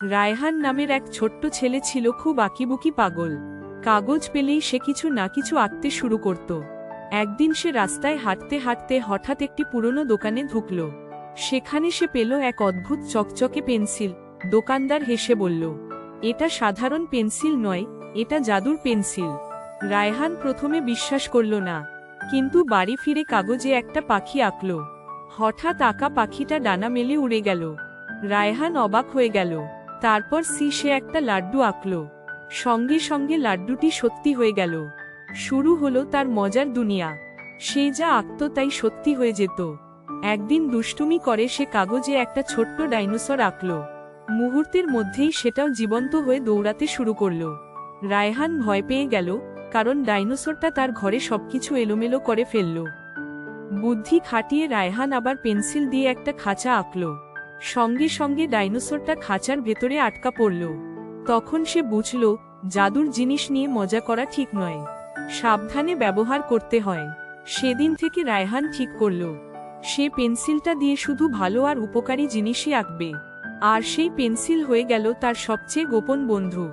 রায়হান নামের এক ছোট্ট ছেলে ছিল খুব আঁকিবুকি পাগল। কাগজ পেলেই সে কিছু না কিছু আঁকতে শুরু করত। একদিন সে রাস্তায় হাঁটতে হাঁটতে হঠাৎ একটি পুরনো দোকানে ঢুকল। সেখানে সে পেল এক অদ্ভুত চকচকে পেন্সিল। দোকানদার হেসে বলল, এটা সাধারণ পেন্সিল নয়, এটা জাদুর পেন্সিল। রায়হান প্রথমে বিশ্বাস করল না, কিন্তু বাড়ি ফিরে কাগজে একটা পাখি আঁকল। হঠাৎ আঁকা পাখিটা ডানা মেলে উড়ে গেল। রায়হান অবাক হয়ে গেল। তারপর সি সে একটা লাড্ডু আঁকল। সঙ্গে সঙ্গে লাড্ডুটি সত্যি হয়ে গেল। শুরু হলো তার মজার দুনিয়া। সে যা আঁকত তাই সত্যি হয়ে যেত। একদিন দুষ্টুমি করে সে কাগজে একটা ছোট্ট ডাইনোসর আঁকল। মুহূর্তের মধ্যেই সেটাও জীবন্ত হয়ে দৌড়াতে শুরু করল। রায়হান ভয় পেয়ে গেল, কারণ ডাইনোসরটা তার ঘরে সবকিছু এলোমেলো করে ফেলল। বুদ্ধি খাটিয়ে রায়হান আবার পেন্সিল দিয়ে একটা খাঁচা আঁকল। সঙ্গে সঙ্গে ডাইনোসরটা খাঁচার ভেতরে আটকা পড়ল। তখন সে বুঝল, জাদুর জিনিস নিয়ে মজা করা ঠিক নয়। সাবধানে ব্যবহার করতে হয়। সেদিন থেকে রায়হান ঠিক করল। সে পেন্সিলটা দিয়ে শুধু ভালো আর উপকারী জিনিসই আঁকবে। আর সেই পেন্সিল হয়ে গেল তার সবচেয়ে গোপন বন্ধু।